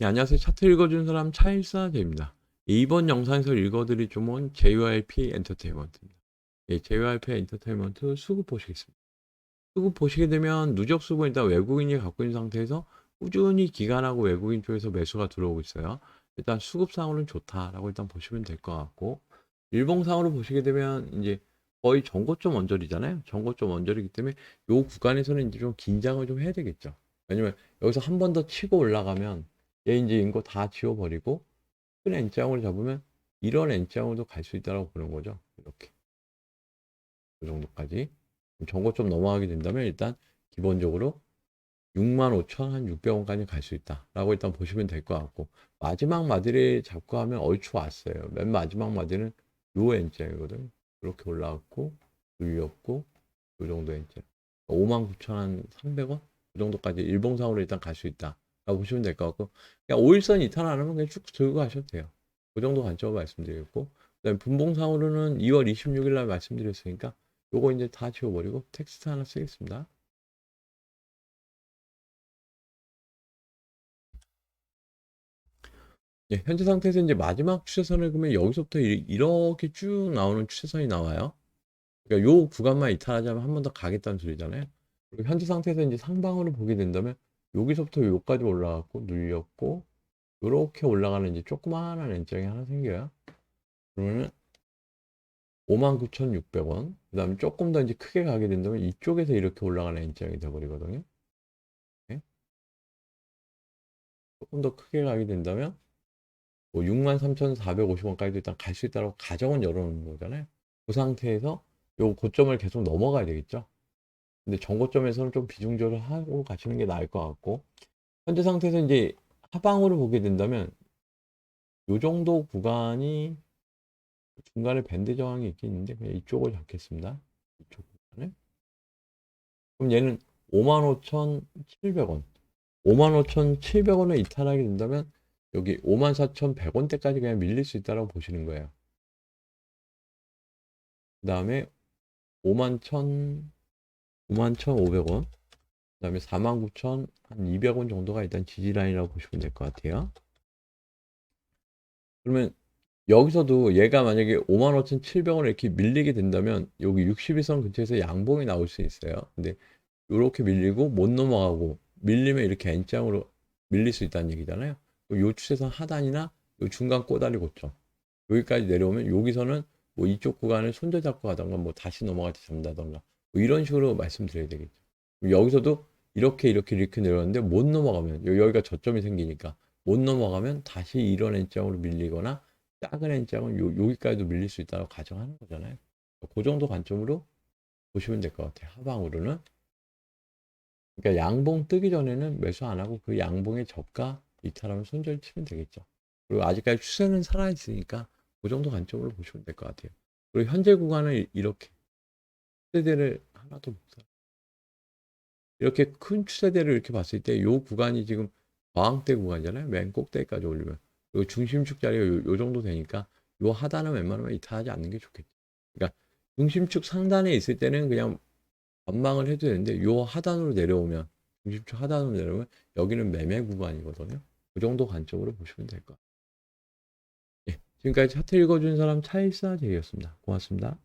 네, 안녕하세요. 차트 읽어준 사람 차일사제입니다. 이번 영상에서 읽어드릴 종목은 JYP 엔터테인먼트입니다. 예, JYP 엔터테인먼트 수급 보시겠습니다. 수급 보시게 되면 누적 수급은 일단 외국인이 갖고 있는 상태에서 꾸준히 기간하고 외국인 쪽에서 매수가 들어오고 있어요. 일단 수급상으로는 좋다라고 일단 보시면 될 것 같고 일봉상으로 보시게 되면 이제 거의 전고점 원절이잖아요. 전고점 원절이기 때문에 이 구간에서는 이제 좀 긴장을 좀 해야 되겠죠. 왜냐면 여기서 한 번 더 치고 올라가면 얘 이제 인거 다 지워버리고 큰 N장으로 잡으면 이런 N장으로도 갈 수 있다고 보는 거죠. 이렇게 그 정도까지 전고점 넘어가게 된다면 일단 기본적으로 65,600원까지 갈 수 있다라고 일단 보시면 될 것 같고 마지막 마디를 잡고 하면 얼추 왔어요. 맨 마지막 마디는 요 N장이거든요. 이렇게 올라왔고 눌렸고 요 정도 N장 59,300원 그 정도까지 일봉상으로 일단 갈 수 있다. 보시면 될 것 같고 그냥 5일선 이탈 안 하면 그냥 쭉 들고 가셔도 돼요. 그 정도 관점을 말씀드리겠고 그다음에 분봉상으로는 2월 26일 날 말씀드렸으니까 요거 이제 다 지워버리고 텍스트 하나 쓰겠습니다. 예, 현재 상태에서 이제 마지막 추세선을 그러면 여기서부터 이- 이렇게 쭉 나오는 추세선이 나와요. 그러니까 요 구간만 이탈하자면 한 번 더 가겠다는 소리잖아요. 그리고 현재 상태에서 이제 상방으로 보게 된다면 여기서부터 여기까지 올라갔고 눌렸고 요렇게 올라가는 이제 조그마한 N장이 하나 생겨요. 그러면은 59,600원. 그 다음에 조금 더 이제 크게 가게 된다면 이쪽에서 이렇게 올라가는 N장이 돼버리거든요. 네? 조금 더 크게 가게 된다면 뭐 63,450원까지도 일단 갈 수 있다고 가정은 열어놓는 거잖아요. 그 상태에서 요 고점을 계속 넘어가야 되겠죠. 근데 정고점에서는 좀 비중조를 하고 가시는 게 나을 것 같고 현재 상태에서 이제 하방으로 보게 된다면 요 정도 구간이 중간에 밴드 저항이 있긴 있는데 그냥 이쪽을 잡겠습니다. 이쪽 구간을 그럼 얘는 55,700원 55,700원에 이탈하게 된다면 여기 54,100원대까지 그냥 밀릴 수 있다고 보시는 거예요. 그 다음에 51,000 51,500원. 그 다음에 49,200원 정도가 일단 지지라인이라고 보시면 될 것 같아요. 그러면 여기서도 얘가 만약에 55,700원을 이렇게 밀리게 된다면 여기 61선 근처에서 양봉이 나올 수 있어요. 근데 이렇게 밀리고 못 넘어가고 밀리면 이렇게 N장으로 밀릴 수 있다는 얘기잖아요. 요 추세선 하단이나 요 중간 꼬다리 고점 여기까지 내려오면 여기서는 뭐 이쪽 구간을 손절 잡고 가던가 뭐 다시 넘어갈 때 잡는다던가 뭐 이런 식으로 말씀드려야 되겠죠. 여기서도 이렇게 이렇게 이렇게 내려왔는데 못 넘어가면 여- 여기가 저점이 생기니까 못 넘어가면 다시 이런 N장으로 밀리거나 작은 N장은 요, 여기까지도 밀릴 수 있다고 가정하는 거잖아요. 그 정도 관점으로 보시면 될 것 같아요. 하방으로는. 그러니까 양봉 뜨기 전에는 매수 안 하고 그 양봉의 저가 이탈하면 손절 치면 되겠죠. 그리고 아직까지 추세는 살아있으니까 그 정도 관점으로 보시면 될 것 같아요. 그리고 현재 구간은 이- 이렇게 추 세대를 하나도 못 사. 이렇게 큰 추세대를 이렇게 봤을 때이 구간이 지금 저항대 구간이잖아요. 맨 꼭대기까지 올리면. 그리고 중심축 자리가 요, 요 정도 되니까 이 하단은 웬만하면 이탈하지 않는 게 좋겠죠. 그러니까 중심축 상단에 있을 때는 그냥 전망을 해도 되는데 이 하단으로 내려오면 중심축 하단으로 내려오면 여기는 매매 구간이거든요. 그 정도 관점으로 보시면 될 것 같아요. 예, 지금까지 차트 읽어준 사람 차일사 제이였습니다. 고맙습니다.